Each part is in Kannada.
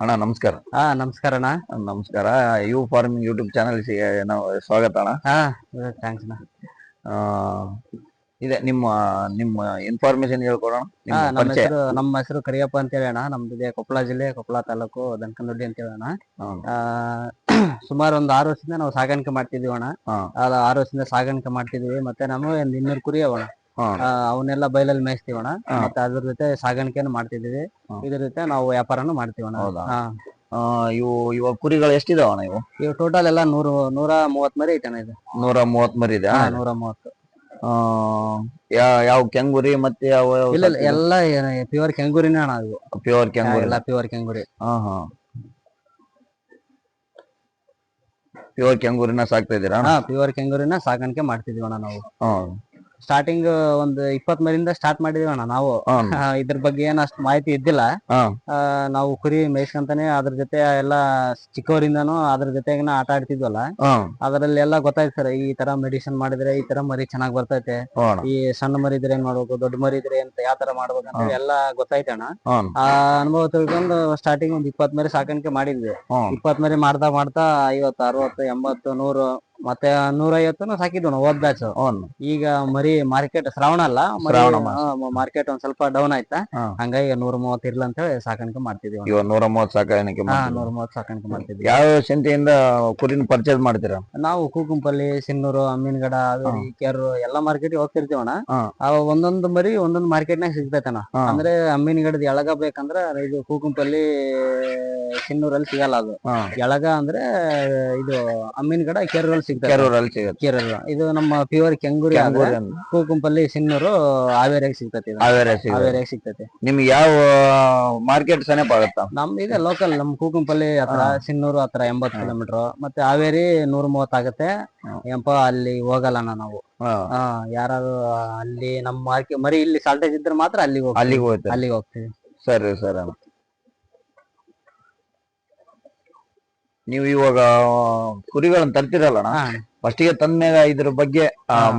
ಅಣ್ಣ ನಮಸ್ಕಾರ. ಹಾ ನಮಸ್ಕಾರ ಅಣ್ಣ. ನಮಸ್ಕಾರ. ಯು ಫಾರ್ಮಿಂಗ್ ಯೂಟ್ಯೂಬ್ ಚಾನಲ್ ನಾವು ಸ್ವಾಗತ ಅಣ್ಣ. ಹಾ ಥ್ಯಾಂಕ್ಸ್ ಅಣ್ಣ. ಆ, ಇದೆ ನಿಮ್ಮ ನಿಮ್ಮ ಇನ್ಫಾರ್ಮೇಶನ್ ಹೇಳ್ಕೊಡೋಣ. ನಿಮ್ಮ ನಮ್ಮ ಪರಿಚಯ. ಹೆಸರು ನಮ್ಮ ಹೆಸರು ಕರಿಯಪ್ಪ ಅಂತ ಹೇಳಿ ಅಣ್ಣ. ನಮ್ದು ಇದೆ ಕೊಪ್ಪಳ ಜಿಲ್ಲೆ ಕೊಪ್ಪಳ ತಾಲೂಕು ದನಕನದೊಡ್ಡಿ ಅಂತ ಹೇಳಿ ಅಣ್ಣ. ಹ್ಮ್. ಆ, ಸುಮಾರು ಒಂದು ಆರು ವರ್ಷದಿಂದ ನಾವು ಸಾಗಾಣಿಕೆ ಮಾಡ್ತಿದೀವಿ ಅಣ್ಣ. ಹಾ. ಅದ ಆರು ವರ್ಷದಿಂದ ಸಾಗಾಣಿಕೆ ಮಾಡ್ತಿದೀವಿ ಮತ್ತೆ ನಾವು ಒಂದ್ ಇನ್ನೂರು ಕುರಿ ಅವಣ್ಣ. ಅವನ್ನೆಲ್ಲ ಬೈಲಲ್ಲಿ ಮೇಯಿಸ್ತೀವಣ ಹಾ. ಮತ್ತೆ ಅದ್ರ ಜೊತೆ ಸಾಗಾಣಿಕೆಯನ್ನು ಮಾಡ್ತಿದೀವಿ ಹಾ. ಇದ್ರ ಜೊತೆ ನಾವು ವ್ಯಾಪಾರನು ಮಾಡ್ತೀವಿ ಅಣ್ಣ ಹೌದಾ? ಹಾ. ಆ, ಇವು ಇವ ಕುರಿಗಳು ಎಷ್ಟಿದಾವ ಇವು? ಇವು ಟೋಟಲ್ ಎಲ್ಲ ನೂರು ನೂರ ಮೂವತ್ ಮರಿ ಐತೆ ಅಣ್ಣ ಇದು. ನೂರ ಮೂವತ್ ಮರಿ ಇದೆ ಹಾ, ನೂರ ಮೂವತ್ತು. ಯಾವ ಕೆಂಗುರಿ ಮತ್ತೆ ಯಾವ ಇಲ್ಲ ಇಲ್ಲ, ಎಲ್ಲ ಪ್ಯೂರ್ ಕೆಂಗೂರಿನ ಅಣ್ಣ ಇವು ಪ್ಯೂರ್ ಕೆಂಗುರಿ. ಎಲ್ಲ ಪ್ಯೂರ್ ಕೆಂಗುರಿ. ಹಾ ಹಾ. ಪ್ಯೂರ್ ಕೆಂಗುರಿನ ಸಾಕ್ತಾ ಇದ್ದೀರಾ ಹಾ ಪ್ಯೂರ್ ಕೆಂಗೂರಿನ ಸಾಗಾಣಿಕೆ ಮಾಡ್ತಿದೀವಣ್ಣ ನಾವು. ಹ್ಮ್ ಸ್ಟಾರ್ಟಿಂಗ್ ಒಂದು ಇಪ್ಪತ್ ಮರಿಂದ ಸ್ಟಾರ್ಟ್ ಮಾಡಿದೀವಿ ಅಣ್ಣ ನಾವು. ಹ್ಮ್ ಆ, ಇದ್ರ ಬಗ್ಗೆ ಏನ್ ಅಷ್ಟು ಮಾಹಿತಿ ಇದ್ದಿಲ್ಲ. ಆ, ನಾವು ಕುರಿ ಮೇಯ್ಸ್ಕೊಂತಾನೆ ಅದ್ರ ಜೊತೆ ಎಲ್ಲಾ ಚಿಕ್ಕವರಿಂದಾನು ಅದ್ರ ಜೊತೆಗಿನ ಆಟ ಆಡ್ತಿದ್ವಲ್ಲ. ಅದರಲ್ಲಿ ಅದ್ರಲ್ಲಿ ಎಲ್ಲ ಗೊತ್ತಾಯ್ತು ಸರ್ ಈ ತರ ಮೆಡಿಸಿನ್ ಮಾಡಿದ್ರೆ ಈ ತರ ಮರಿ ಚೆನ್ನಾಗ್ ಬರ್ತೈತೆ. ಹ್ಮ್ ಈ ಸಣ್ಣ ಮರಿ ಇದ್ರೆ ಏನ್ ಮಾಡ್ಬೇಕು ದೊಡ್ಡ ಮರಿ ಇದ್ರೆ ಅಂತ ಯಾವ ತರ ಮಾಡ್ಬೇಕು ಅಂತ ಎಲ್ಲ ಗೊತ್ತಾಯ್ತು ಅಣ್ಣ ಹ್ಮ್ ಆ ಅನುಭವ ತಿಳ್ಕೊಂಡು ಸ್ಟಾರ್ಟಿಂಗ್ ಒಂದ್ ಇಪ್ಪತ್ ಮರಿ ಸಾಕಾಣಿಕೆ ಮಾಡಿದ್ವಿ. ಹ್ಮ್ ಇಪ್ಪತ್ ಮರಿ ಮಾಡ್ತಾ ಮಾಡ್ತಾ ಐವತ್ತು ಅರವತ್ತು ಎಂಬತ್ತು ನೂರು ಮತ್ತೆ ನೂರೈವತ್ತು ಸಾಕಿದ್ವು ಹೋದ್ ಬ್ಯಾಚ್ ಓನ್ ಈಗ ಮರಿ ಮಾರ್ಕೆಟ್ ಶ್ರಾವಣ ಅಲ್ಲ ಶ್ರಾವಣ ಮಾರ್ಕೆಟ್ ಒಂದ್ ಸ್ವಲ್ಪ ಡೌನ್ ಆಯ್ತಾ ಹಾ. ಹಂಗಾಗಿ ನೂರ ಮೂವತ್ತು ಇರ್ಲ ಅಂತ ಹೇಳಿ ಸಾಕಾಣಿಕೆ ಮಾಡ್ತಿದೀವಿ. ಇವಾಗ ನೂರ ಮೂವತ್ ಸಾಕಾಣಿಕೆ ಹಾ ಮಾಡ್ತೀರಾ? ನೂರ ಮೂವತ್ತು ಸಾಕಾಣಿಕೆ ಮಾಡ್ತಿದ್ವಿ ಯಾವ ಸಂತೆಯಿಂದ ಕುರಿನ ಪರ್ಚೇಸ್ ಮಾಡ್ತೀರಾ ನಾವು ಕೂಕುಂಪಲ್ಲಿ ಸಿನ್ನೂರು ಅಮ್ಮಿನಗಡ ಹಾವೇರಿ ಕೆರು ಎಲ್ಲಾ ಮಾರ್ಕೆಟ್ ಹೋಗ್ತಿರ್ತೀವಣ್ಣ ಅಣ್ಣ ಅವ ಒಂದೊಂದು ಮರಿ ಒಂದೊಂದು ಮಾರ್ಕೆಟ್ನಾಗ ಸಿಗ್ತೈತಣ್ಣ ಹಾ. ಅಂದ್ರೆ ಅಮ್ಮಿನಗಡದ ಎಳಗ ಬೇಕಂದ್ರ ಇದು ಕೂಕುಂಪಲ್ಲಿ ಸಿನ್ನೂರಲ್ಲಿ ಸಿಗಲ್ಲ ಅದು ಹಾ. ಎಳಗ ಅಂದ್ರೆ ಇದು ಅಮ್ಮಿನಗಡ ಕೆರೂರಲ್ಲಿ ಸಿಗ್ತೈತೆ ಕೆರೂರಲ್ಲಿ ಸಿಗುತ್ತೆ. ಕೆರೂರು. ಇದು ನಮ್ಮ ಪ್ಯೂರ್ ಕೆಂಗುರಿ ಆದ್ರೆ ಕೆಂಗೂರಿ ಅಂತ ಕೂಕುಂಪಲ್ಲಿ ಸಿನ್ನೂರು ಹಾವೇರಿಯಾಗ ಸಿಗ್ತೈತಿ ಇದು. ಹಾವೇರಿ ಸಿಗುತ್ತೆ. ಹಾವೇರಿಯಾಗ ಸಿಗ್ತೈತಿ ನಿಮ್ಗೆ ಯಾವ ಮಾರ್ಕೆಟ್ ಸನೇಪ ಆಗುತ್ತಾ ನಮ್ ಇದೆ ಲೋಕಲ್ ನಮ್ ಕೂಕುಂಪಲ್ಲಿ ಹತ್ರ ಸಿನ್ನೂರು ಹತ್ರ ಎಂಬತ್ ಕಿಲೋಮೀಟರ್ ಮತ್ತೆ ಹಾವೇರಿ ನೂರ ಮೂವತ್ತಾಗತ್ತೆ ಎಂಪ ಅಲ್ಲಿ ಹೋಗಲ್ಲ ನಾವು. ಹಾ. ಹಾ ಯಾರು ಅಲ್ಲಿ ನಮ್ಮ ಮಾರ್ಕೆಟ್ ಮರಿ ಇಲ್ಲಿ ಸಾಲ್ಟೇಜ್ ಇದ್ರೆ ಮಾತ್ರ ಅಲ್ಲಿಗೆ ಹೋಗ್ತೀವಿ. ಅಲ್ಲಿಗೆ ಹೋಗ್ತೀರಾ. ಅಲ್ಲಿಗೆ ಹೋಗ್ತೀವಿ. ಸರಿ ಸರಿ. ನೀವು ಇವಾಗ ಕುರಿಗಳನ್ನ ತರ್ತಿರಲ್ಲ ಫಸ್ಟ್ ಫಸ್ಟಿಗೆ ತಂದ್ಮೇಲೆ ಇದ್ರ ಬಗ್ಗೆ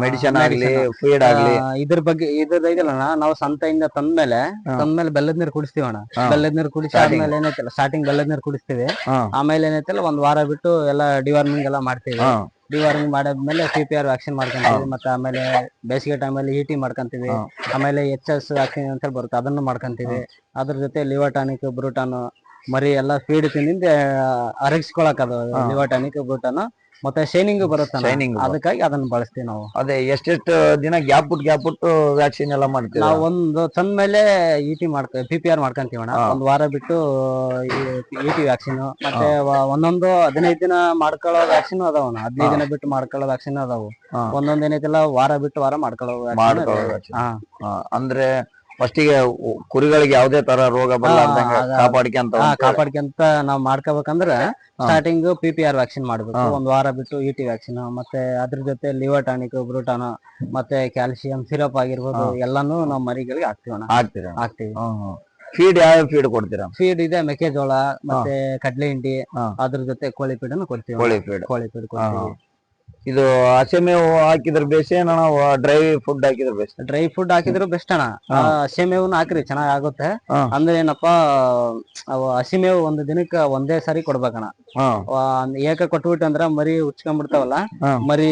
ಮೆಡಿಸಿನ್ ಆಗ್ಲಿ. ಫೀಡ್ ಆಗ್ಲಿ. ಇದ್ರ ಬಗ್ಗೆ ಇದ್ರ ಇದಲ್ಲಣ್ಣ. ನಾವು ಸಂತೆಯಿಂದ ತಂದ್ಮೇಲೆ. ತಂದ್ಮೇಲೆ ಬೆಲ್ಲದ ನೀರು ಕುಡಿಸ್ತೀವಿ ಅಣ್ಣ ಬೆಲ್ಲದ ನೀರು ಕುಡಿಸಿ. ಆದ್ಮೇಲೆ ಏನೈತಲ್ಲ ಸ್ಟಾರ್ಟಿಂಗ್ ಬೆಲ್ಲದ ನೀರು ಕುಡಿಸ್ತೀವಿ. ಆಮೇಲೆ ಏನೈತಲ್ಲ ಒಂದ್ ವಾರ ಬಿಟ್ಟು ಎಲ್ಲ ಡಿವಾರ್ಮಿಂಗ್ ಎಲ್ಲ ಮಾಡ್ತೀವಿ. ಡಿವಾರ್ಮಿಂಗ್ ಮಾಡಾದ್ಮೇಲೆ ಸಿ ಪಿ ಆರ್ ವ್ಯಾಕ್ಸಿನ್ ಮಾಡ್ಕೊಂತೀವಿ. ಮತ್ತೆ ಆಮೇಲೆ ಬೇಸಿಗೆ ಟೈಮಲ್ಲಿ ಇಟಿ ಮಾಡ್ಕೊಂತೀವಿ. ಹಾ. ಆಮೇಲೆ ಎಚ್ ಎಸ್ ವ್ಯಾಕ್ಸಿನ್ ಅಂತ ಹೇಳಿ ಬರುತ್ತೆ. ಅದನ್ನು ಮಾಡ್ಕೊಂತೀವಿ. ಅದ್ರ ಜೊತೆ ಲಿವರ್ ಟಾನಿಕ್ ಬ್ರೂಟಾನ್ ಮರಿ ಎಲ್ಲ ಫೀಡ್ ತಿಂದಿಂದ ಅರಗಿಸ್ಕೊಳಕ್ ಅದು ಹಾ. ಲಿವರ್ ಟಾನಿಕ್ ಬ್ರೂಟಾನ್ ಮತ್ತೆ ಶೈನಿಂಗ್ ಬರುತ್ತೆ Shining ಬರುತ್ತೆ. ಅದಕ್ಕಾಗಿ ಅದನ್ನ ಬಳಸ್ತೀವಿ ನಾವು ಅದೇ ಎಷ್ಟೆಷ್ಟು ದಿನ ಗ್ಯಾಪ್ ಬಿಟ್ಟು ಗ್ಯಾಪ್ ಬಿಟ್ಟು ವ್ಯಾಕ್ಸಿನ್ ಎಲ್ಲ ಮಾಡ್ತೀವಿ ನಾವು ಒಂದು ತಂದ ಮೇಲೆ ಇಟಿ ಮಾಡ್ತೀವಿ ಪಿ ಪಿ ಆರ್ ಮಾಡ್ಕೊಂತೀವಿ ಅಣ್ಣ ಹಾ. ಒಂದ್ ವಾರ ಬಿಟ್ಟು ಇಟಿ ವ್ಯಾಕ್ಸಿನ್ ಮತ್ತೆ ವ- ಒಂದೊಂದು ಹದಿನೈದು ದಿನ ಮಾಡ್ಕೊಳ್ಳೋ ವ್ಯಾಕ್ಸಿನ್ ಅದಾವ ಹದಿನೈದು ದಿನ ಬಿಟ್ಟು ಮಾಡ್ಕೊಳ್ಳೋ ವ್ಯಾಕ್ಸಿನ್ ಅದಾವ ಹಾ. ಒಂದೊಂದ್ ಏನೈತಿಲ್ಲ ವಾರ ಬಿಟ್ಟು ವಾರ ಮಾಡ್ಕೊಳ್ಳೋ vaccine ಮಾಡ್ಕೊಳ್ಳೋ ಅದಾವು. vaccine. ಹಾ. ಹಾ, ಅಂದ್ರೆ ಫಸ್ಟಿಗೆ ಕುರಿಗಳಿಗೆ ಯಾವ್ದೇ ತರ ರೋಗ ಬರ್ಲಾರ್ದಂಗ ಕಾಪಾಡ್ಕಂತ ಕಾಪಾಡ್ಕಂತ ನಾವ್ ಮಾಡ್ಕೋಬೇಕಂದ್ರ starting P P R vaccine ಮಾಡ್ಬೇಕು. ಒಂದ್ ವಾರ ಬಿಟ್ಟು ಇಟಿ ವ್ಯಾಕ್ಸಿನ್ ಮತ್ತೆ ಅದ್ರ ಜೊತೆ ಲಿವರ್ ಟಾನಿಕ್ ಬ್ರೂಟಾನ ಮತ್ತೆ ಕ್ಯಾಲ್ಸಿಯಂ ಸಿರಪ್ ಆಗಿರ್ಬೋದು. ಎಲ್ಲಾನು ನಾವ್ ಮರಿಗಳಿಗೆ ಹಾಕ್ತಿವಣ ಹಾಕ್ತೀರಾ? ಹಾಕ್ತಿವಿ. ಫೀಡ್ ಯಾವ ಫೀಡ್ ಕೊಡ್ತೀರಾ? ಫೀಡ್ ಇದೆ ಮೆಕ್ಕೆಜೋಳ ಮತ್ತೆ ಕಡ್ಲೆ ಹಿಂಡಿ. ಅದ್ರ ಜೊತೆ ಕೋಳಿ ಫೀಡನ್ನು ಕೊಡ್ತೀವಿ ಕೋಳಿ ಫೀಡ್ ಕೋಳಿ ಫೀಡ್ ಕೊಡ್ತೀವಿ. ಇದು ಹಸಿ ಮೇವು ಹಾಕಿದ್ರ ಬೇಸೆ ಏನೋ ಡ್ರೈ ಫುಡ್ ಹಾಕಿದ್ರ ಬೇಸ್ ಡ್ರೈ ಫುಡ್ ಹಾಕಿದ್ರು ಬೆಸ್ಟ್ ಅಣ್ಣ. ಹಸಿಮೇವನ್ನ ಆ, ಹಸಿ ಮೇವನ್ನ ಹಾಕ್ರಿ ಚೆನ್ನಾಗ್ ಆಗುತ್ತೆ ಹಾ. ಅಂದ್ರೆ ಏನಪ್ಪಾ ಅವು ಹಸಿ ಮೇವು ಒಂದು ದಿನಕ್ಕ ಒಂದೇ ಸಾರಿ ಕೊಡ್ಬೇಕಣ್ಣ. ಹಾ. ಆ, ಏಕ ಕೊಟ್ಬಿಟ್ಟು ಅಂದ್ರ ಮರಿ ಉಚ್ಕೊಂಡ್ಬಿಡ್ತಾವಲ್ಲ ಹಾ. ಮರಿ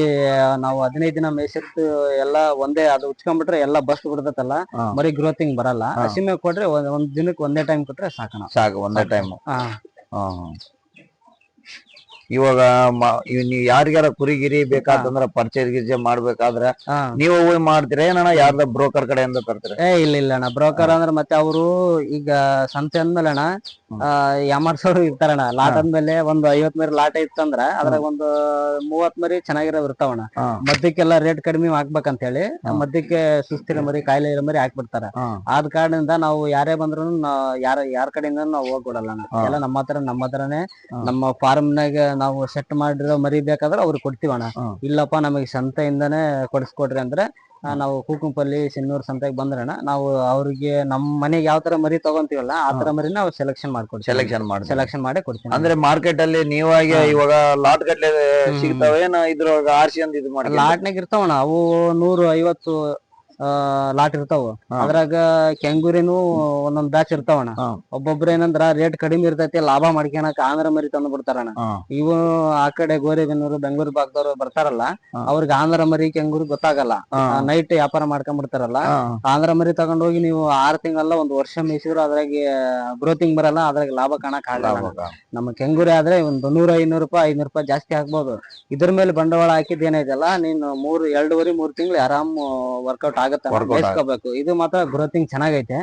ನಾವು ಹದಿನೈದು ದಿನ ಮೇಯ್ಸಿದ್ದು ಎಲ್ಲ ಒಂದೇ ಅದು ಉಚ್ಕೊಂಡ್ಬಿಟ್ರೆ ಎಲ್ಲ ಬಸ್ಟ್ ಬಿಡ್ತೈತಲ್ಲ ಹಾ. ಮರಿ ಗ್ರೋತಿಂಗ್ ಬರಲ್ಲ. ಹಾ. ಹಸಿ ಮೇವು ಕೊಟ್ರೆ ಒಂದ್ ಒಂದ್ ದಿನಕ್ಕೆ ಒಂದೇ ಟೈಮ್ ಕೊಟ್ರೆ ಸಾಕಣ ಸಾಕು ಒಂದೇ ಟೈಮ್ ಹಾ. ಇವಾಗ ನೀವ್ ಯಾರಿಗಾರ ಕುರಿ ಗಿರಿ ಬೇಕಾತಂದ್ರ ಪರ್ಚೇಸ್ ಗಿರ್ಜೆ ಮಾಡ್ಬೇಕಾದ್ರ ನೀವ್ ಹೋಗಿ ಮಾಡ್ತೀರಾ? ಏನಣ್ಣ ಯಾರ್ದ ಬ್ರೋಕರ್ ಕಡೆಯಿಂದ ತರ್ತೀರಾ? ಏ ಇಲ್ಲ ಇಲ್ಲ ಅಣ್ಣ. ಬ್ರೋಕರ್ ಅಂದ್ರೆ ಮತ್ತೆ ಅವರು ಈಗ ಸಂತೆ ಅಂದ್ಮೇಲೆ ಅಣ್ಣ ಯಾಮಾರ್ಸೋರು ಇರ್ತಾರಣ್ಣ. ಲಾಟ್ ಅಂದ್ಮೇಲೆ ಒಂದು ಐವತ್ ಮರಿ ಲಾಟ್ ಇತ್ತಂದ್ರ ಅದ್ರಾಗ ಒಂದು ಮೂವತ್ ಮರಿ ಚೆನ್ನಾಗಿರೋ ಇರ್ತಾವಣ್ಣ. ಮದ್ಯಕ್ಕೆಲ್ಲ ಮದ್ದಕ್ಕೆಲ್ಲ ರೇಟ್ ಕಡಿಮೆ ಹಾಕ್ಬೇಕಂತ ಹೇಳಿ ಮದ್ಯಕ್ಕೆ ಸುಸ್ತಿರ ಮರಿ ಕಾಯಿಲೆ ಇರೋ ಮರಿ ಹಾಕ್ಬಿಡ್ತಾರ. ಆದ ಕಾರಣದಿಂದ ನಾವು ಯಾರೇ ಬಂದ್ರು ಯಾರ ಯಾರ ಕಡೆಯಿಂದ ನಾವು ಹೋಗ್ಬಿಡಲ್ಲ. ಎಲ್ಲ ನಮ್ಮ ಹತ್ರ ನಮ್ಮ ಹತ್ರನೇ ನಮ್ಮ ಫಾರ್ಮ್ ನಾಗ ನಾವು ಸೆಟ್ ಮಾಡಿರೋ ಮರಿ ಬೇಕಾದ್ರೆ ಅವ್ರಿಗೆ ಕೊಡ್ತೀವಿ ಅಣ್ಣ. ಇಲ್ಲಪ್ಪ ನಮಗೆ ಸಂತೆಯಿಂದಾನೇ ಕೊಡಿಸ್ಕೊಡ್ರಿ ಅಂದ್ರೆ ನಾವು ಕೂಕುಂಪಲ್ಲಿ ಸಿನ್ನೂರ್ ಸಂತೆಗೆ ಬಂದ್ರಣ ನಾವು ಅವ್ರಿಗೆ ನಮ್ಮ ಮನೆಗೆ ಯಾವ ತರ ಮರಿ ತಗೊಂತೀವಲ್ಲ ಆ ತರ ಮರಿ ನಾವು ಸೆಲೆಕ್ಷನ್ ಮಾಡ್ಕೊಡ್ತೀವಿ. ಸೆಲೆಕ್ಷನ್ ಮಾಡಿ ಸೆಲೆಕ್ಷನ್ ಮಾಡಿ ಕೊಡ್ತೀವಿ. ಅಂದ್ರೆ ಮಾರ್ಕೆಟ್ ಅಲ್ಲಿ ನೀವಾಗಿ. ಇವಾಗ ಲಾಟ್ ಗಟ್ಲೆ. ಸಿಗ್ತಾವೇನ ಇದ್ರೊಳಗ ಆರ್ಸಿ ಅಂತ ಇದು ಮಾಡಿ ಲಾಟ್ನಾಗ ಇರ್ತಾವಣ್ಣ ಅವು ನೂರು ಐವತ್ತು ಲಾಟ್ ಇರ್ತಾವ. ಅದ್ರಾಗ ಕೆಂಗೂರಿನು ಒಂದೊಂದ್ ಬ್ಯಾಚ್ ಇರ್ತಾವಣ್ಣ ಒಬ್ಬೊಬ್ರು ಏನಂದ್ರ ರೇಟ್ ಕಡಿಮೆ ಇರ್ತೈತಿ ಲಾಭ ಮಾಡ್ಕೊಳಕ್ ಆಂಧ್ರ ಮರಿ ತಂದು ಬಿಡ್ತಾರಣ್ಣ ಇವು ಆ ಕಡೆ ಗೋರೆಬೆನ್ನೂರು ಬೆಂಗಳೂರು ಭಾಗದವ್ರು ಬರ್ತಾರಲ್ಲ. ಅವ್ರಿಗೆ ಆಂಧ್ರ ಮರಿ ಕೆಂಗೂರು ಗೊತ್ತಾಗಲ್ಲ ನೈಟ್ ವ್ಯಾಪಾರ ಮಾಡ್ಕೊಂಡ್ ಬಿಡ್ತಾರಲ್ಲ. ಆಂಧ್ರ ಮರಿ ತಗೊಂಡೋಗಿ ನೀವು ಆರ್ ತಿಂಗಳಲ್ಲ ಒಂದ್ ವರ್ಷ ಮೇಯಿಸಿದ್ರು ಅದ್ರಾಗ ಗ್ರೋತಿಂಗ್ ಬರಲ್ಲ ಅದ್ರಾಗ ಲಾಭ ಕಾಣಕ್ ಆಗಲ್ಲ. ನಮ್ಮ ಕೆಂಗೂರಿ ಆದ್ರೆ ಒಂದ್ ನೂರ ಐನೂರು ರೂಪಾಯಿ ಐನೂರು ರೂಪಾಯಿ ಜಾಸ್ತಿ ಆಗ್ಬೋದು ಇದ್ರ ಮೇಲೆ ಬಂಡವಾಳ ಹಾಕಿದ್ ಏನೈತಲ್ಲ ನೀನು ಮೂರ್ ಎರಡೂವರೆ ಮೂರ್ ತಿಂಗಳು ಆರಾಮ್ ವರ್ಕೌಟ್ ಆಗತ್ತೆ ಇದು ಮಾತ್ರ ಗ್ರೋತಿಂಗ್ ಚೆನ್ನಾಗೈತೆ.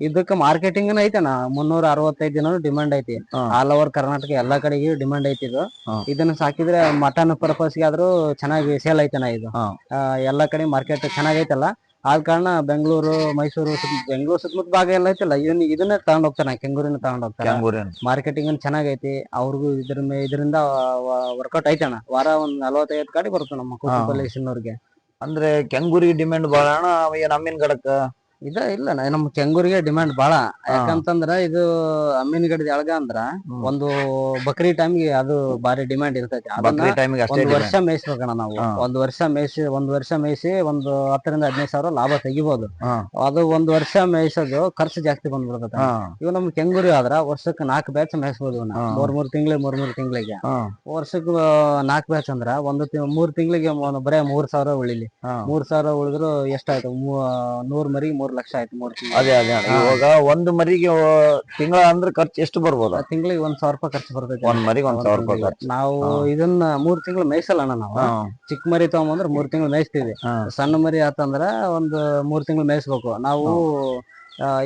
ಇದಕ್ಕೆ ಮಾರ್ಕೆಟಿಂಗ್ ಐತೆನ ಮುನ್ನೂರ ಅರವತ್ತೈದು ದಿನ ಡಿಮಾಂಡ್ ಐತಿ. ಆಲ್ ಓವರ್ ಕರ್ನಾಟಕ ಎಲ್ಲಾ ಕಡೆಗೆ ಡಿಮಾಂಡ್ ಐತಿ ಇದು. ಇದನ್ನ ಸಾಕಿದ್ರೆ ಮಟನ್ ಪರ್ಪಸ್ಗೆ ಆದ್ರೂ ಚೆನ್ನಾಗಿ ಸೇಲ್ ಐತನ ಇದು. ಹಾ. ಆ, ಎಲ್ಲಾ ಕಡೆ ಮಾರ್ಕೆಟ್ ಚೆನ್ನಾಗೈತಲ್ಲ. ಆದ ಕಾರಣ ಬೆಂಗಳೂರು ಮೈಸೂರು ಬೆಂಗಳೂರು ಸುತ್ತಮುತ್ತ ಭಾಗ ಎಲ್ಲ ಐತಲ್ಲ ಇವನ್ ಇದನ್ನ ತಗೊಂಡ್ ಹೋಗ್ತಾನೆ ಕೆಂಗೂರಿನ ತಗೊಂಡ್ ಹೋಗ್ತಾನೆ ಮಾರ್ಕೆಟಿಂಗ್ ಚೆನ್ನಾಗೈತಿ. ಅವ್ರಿಗೂ ಇದ್ರ ಇದರಿಂದ ವರ್ಕೌಟ್ ಐತಣ್ಣ ವಾರ ಒಂದ್ ನಲವತ್ತೈದು ಗಾಡಿ ಬರುತ್ತೆ ನಮ್ಮ ಕುಟುಂಬ ಅಂದ್ರೆ ಕೆಂಗೂರಿಗೆ ಡಿಮ್ಯಾಂಡ್ ಬಾಳ ಅಣ್ಣ ಏನ್ ಅಮ್ಮಿನ ಗಡಕ ಇದ ಇಲ್ಲ ನಮ್ ಕೆಂಗೂರಿಗೆ ಡಿಮ್ಯಾಂಡ್ ಬಾಳ ಯಾಕಂತಂದ್ರ ಇದು ಅಮ್ಮಿನ ಗಡಿದ ಎಳಗ ಅಂದ್ರ ಹ್ಮ್. ಒಂದು ಬಕ್ರಿ ಟೈಮ್ಗೆ ಅದು ಬಾರಿ ಡಿಮ್ಯಾಂಡ್ ಇರ್ತೈತಿ ಅದನ್ನ ಬಕ್ರಿ ಟೈಮಿಗೆ ಅಷ್ಟೇ ಒಂದ್ ವರ್ಷ ಮೇಯಿಸ್ಬೇಕಣ್ಣ ನಾವು ಹಾ. ಒಂದ್ ವರ್ಷ ಮೇಯಿಸಿ ಒಂದ್ ವರ್ಷ ಮೇಯಿಸಿ ಒಂದು ಹತ್ತರಿಂದ ಹದಿನೈದು ಸಾವಿರ ಲಾಭ ತೆಗಿಬಹುದು ಹಾ. ಅದು ಒಂದ್ ವರ್ಷ ಮೇಯಿಸೋದು ಖರ್ಚು ಜಾಸ್ತಿ ಬಂದ್ಬಿಡ್ತೈತೆ. ಇವ್ ನಮ್ ಕೆಂಗೂರಿ ಆದ್ರ ವರ್ಷಕ್ಕೆ ನಾಲ್ಕು ಬ್ಯಾಚ್ ಮೇಯಿಸ್ಬೋದು ಇವ್ನ ಹಾ. ಮೂರ್ ಮೂರ್ ತಿಂಗಳಿಗೆ ಮೂರ್ ಮೂರ್ ತಿಂಗಳಿಗೆ. ವರ್ಷಕ್ಕೆ ನಾಲ್ಕು ಬ್ಯಾಚ್ ಅಂದ್ರ ಒಂದು ತಿ- ಮೂರ್ ತಿಂಗಳಿಗೆ ಬರೇ ಮೂರ್ ಸಾವಿರ ಉಳಿಲಿ. ಮೂರ್ ಸಾವಿರ ಉಳಿದ್ರು ಎಷ್ಟಾಯ್ತು ಮೂ- ನೂರ್ ಮರಿ ಮೂರ್ ಲಕ್ಷ ಆಯ್ತು ಮೂರ್ ತಿಂಗಳು. ಅದೇ ಅದೇ ಅಣ್ಣ. ಇವಾಗ ಒಂದು ಮರಿಗೆ ತಿಂಗಳ ಅಂದ್ರೆ ಖರ್ಚು ಎಷ್ಟು ಬರ್ಬೋದು? ತಿಂಗಳಿಗೆ ಒಂದ್ ಸಾವಿರ ರೂಪಾಯಿ ಖರ್ಚು ಬರ್ತೈತೆ. ಒಂದ್ ಮರಿಗೆ ಒಂದ್ ಸಾವಿರ ರೂಪಾಯಿ ಖರ್ಚು. ನಾವು ಇದನ್ನ ಮೂರ್ ತಿಂಗಳು ಮೇಯಿಸಲ್ಲ ನಾವು. ಚಿಕ್ಕ ಮರಿ ತಗೊಂಬಂದ್ರೆ ಮೂರ್ ತಿಂಗಳು ಮೇಯಿಸ್ತೀವಿ. ಹಾ. ಸಣ್ಣ ಮರಿ ಆತಂದ್ರ ಒಂದ್ ಮೂರ್ ತಿಂಗಳು ಮೇಯಿಸ್ಬೇಕು. ನಾವು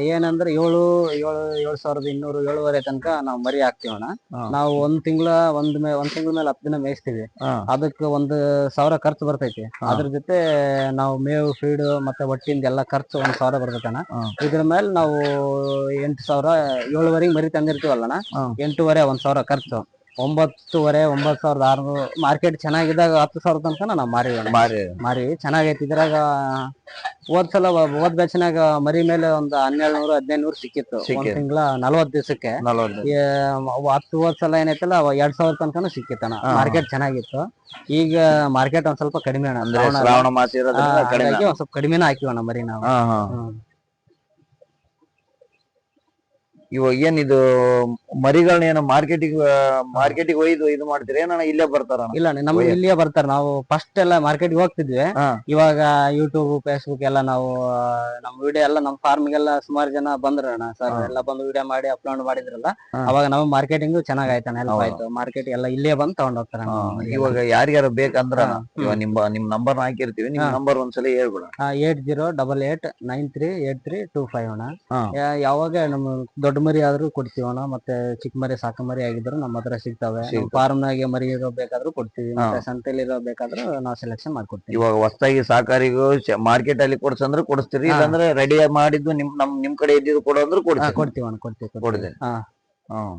ಏನಂದ್ರೆ ಏಳು ಏಳು ಏಳು ಸಾವಿರದ ಇನ್ನೂರು ಏಳುವರೆ ತನಕ ನಾವು ಮರಿ ಹಾಕ್ತಿವಣ. ನಾವು ಒಂದ್ ತಿಂಗಳ ಒಂದ್ ಮೇ ಒಂದ್ ತಿಂಗಳ ಮೇಲೆ ಹತ್ತು ದಿನ ಮೇಯಿಸ್ತೀವಿ. ಅದಕ್ಕೆ ಒಂದು ಸಾವಿರ ಖರ್ಚು ಬರ್ತೈತಿ. ಅದ್ರ ಜೊತೆ ನಾವು ಮೇವು ಫೀಡ್ ಮತ್ತೆ ಒಟ್ಟಿಂದ ಎಲ್ಲಾ ಖರ್ಚು ಒಂದ್ ಸಾವಿರ ಬರ್ತೈತಣ. ಇದ್ರ ಮೇಲೆ ನಾವು ಎಂಟು ಸಾವಿರ ಏಳುವರೆಗೆ ಮರಿ ತಂದಿರ್ತೀವಲ್ಲಣ್ಣ ಎಂಟೂವರೆ ಒಂದ್ ಸಾವಿರ ಖರ್ಚು ಒಂಬತ್ತುವರೆ ಒಂಬತ್ತು ಸಾವಿರದ ಆರ್ನೂರು. ಮಾರ್ಕೆಟ್ ಚೆನ್ನಾಗಿದ್ದಾಗ ಹತ್ತು ಸಾವಿರ ತನಕ ನಾವು ಮಾರಿ. ಮಾರಿ. ಮಾರಿ. ಚೆನ್ನಾಗೈತಿ. ಇದ್ರಾಗ ಹೋದ್ ಸಲ ಹೋದ್ ಬ್ಯಾಚ್ನಾಗ ಮರಿ ಮೇಲೆ ಒಂದ್ ಹನ್ನೆರಡು ನೂರು ಹದಿನೈದು ನೂರು ಸಿಕ್ಕಿತ್ತು. ಒಂದ್. ತಿಂಗಳ ನಲವತ್ತು ದಿವಸಕ್ಕೆ. ನಲವತ್ತು ಹತ್ತು ಹೋದ್ ಸಲ ಏನೈತಲ್ಲ ಅವ ಎರಡ್ ಸಾವಿರ ತನಕನೂ ಸಿಕ್ಕಿತ್ತ ಮಾರ್ಕೆಟ್ ಚೆನ್ನಾಗಿತ್ತು. ಈಗ ಮಾರ್ಕೆಟ್ ಒಂದ್ ಸ್ವಲ್ಪ ಕಡಿಮೆ ಅಣ್ಣ. ಅಂದ್ರೆ ಶ್ರಾವಣ ಅಲ್ಲ. ಶ್ರಾವಣ ಮಾಸ ಆ, ಇರೋದ್ರಿಂದ ಕಡಿಮೆ. ಹಾಗಾಗಿ ಒಂದ್ ಸ್ವಲ್ಪ ಕಡಿಮೆನ ಹಾಕಿವಣ್ಣ ಮರಿ ನಾವು. ಹಾ ಹಾ. ಹ್ಮ್. ಇವಾಗ ಏನ್ ಇದು ಮರಿಗಳನ್ನ ಏನೋ ಮಾರ್ಕೆಟಿಗೆ ಮಾರ್ಕೆಟಿಗೆ ಒಯ್ದು ಇದು ಮಾಡ್ತೀರಿ? ಏನಣ್ಣ ಇಲ್ಲೇ ಬರ್ತಾರ ಇಲ್ಲ ಅಣ್ಣ, ನಮ್ಗೆ ಇಲ್ಲೇ ಬರ್ತಾರೆ. ನಾವು ಫಸ್ಟ್ ಎಲ್ಲ ಮಾರ್ಕೆಟ್ಗೆ ಹೋಗ್ತಿದ್ವಿ. ಹಾ. ಇವಾಗ ಯೂಟ್ಯೂಬ್ ಫೇಸ್ಬುಕ್ ಎಲ್ಲ ನಾವು ಆ, ನಮ್ ವಿಡಿಯೋ ಎಲ್ಲ ನಮ್ ಫಾರ್ಮ್ಗೆಲ್ಲ ಸುಮಾರು ಜನ ಬಂದ್ರಣ್ಣ ಸರ್ ಹಾ. ಎಲ್ಲ ಬಂದು ವಿಡಿಯೋ ಮಾಡಿ ಅಪ್ಲೋಡ್ ಮಾಡಿದ್ರಲ್ಲ ಹಾ. ಅವಾಗ ನಾವು ಮಾರ್ಕೆಟಿಂಗ್ ಚೆನ್ನಾಗ್ ಆಯ್ತಾನ ಹೆಲ್ಪ್ ಹೌದು. ಆಯ್ತು. ಮಾರ್ಕೆಟ್ ಎಲ್ಲ ಇಲ್ಲೇ ಬಂದು ತಗೊಂಡ್ ಹೋಗ್ತಾರ ಇವಾಗ ಯಾರ್ಯಾರು ಬೇಕಂದ್ರ ಹಾ. ಇವಾಗ ನಿಮ್ ನಿಮ್ ನಂಬರ್ ಹಾಕಿರ್ತೀವಿ. ನಿಮ್ ಹಾ. ನಂಬರ್ ಒಂದ್ಸಲ ಹೇಳ್ಬಿಡ eight zero double eight nine three eight three two five ಅಣ್ಣ. ಹಾ. ಯಾ- ಯಾವಾಗ ನಮ್ಮ ದೊಡ್ಡ ಮರಿ ಆದ್ರೂ ಕೊಡ್ತೀವಣ್ಣ. ಮತ್ತೆ ಚಿಕ್ಕ ಮರಿ ಸಾಕು ಮರಿ ಆಗಿದ್ರು ನಮ್ಮ ಹತ್ರ ಸಿಗ್ತವೆ ಸಿಗ್ತವೆ. ಫಾರ್ಮ್ ನಾಗೆ ಮರಿ ಇರೋ ಬೇಕಾದ್ರು ಕೊಡ್ತೀವಿ ಮತ್ತೆ ಸಂತೆಲಿ ಇರೋ ಬೇಕಾದ್ರೂ ನಾವು ಸೆಲೆಕ್ಷನ್ ಮಾಡ್ಕೊಡ್ತೀವಿ ಇವಾಗ ಹೊಸದಾಗಿ ಸಾಕಾರಿಗೂ ಮಾರ್ಕೆಟ್ ಅಲ್ಲಿ ಕೊಡ್ಸಂದ್ರೆ ಕೊಡಿಸ್ತೀರಿ. ಇಲ್ಲಾಂದ್ರೆ ರೆಡಿ ಮಾಡಿದ್ದು ನಿಮ್ ನಮ್ ನಿಮ್ ಕಡೆ ಇದ್ದಿದ್ದು ಕೊಡು ಅಂದ್ರೆ ಕೊಡ್ತೀವಿ ಕೊಡ್ತೀವಿ ಅಣ್ಣ ಕೊಡ್ತೀವಿ ಕೊಡ್ತೀವಿ. ಕೊಡ್ತೀವಿ ಹಾ. ಹ್ಮ್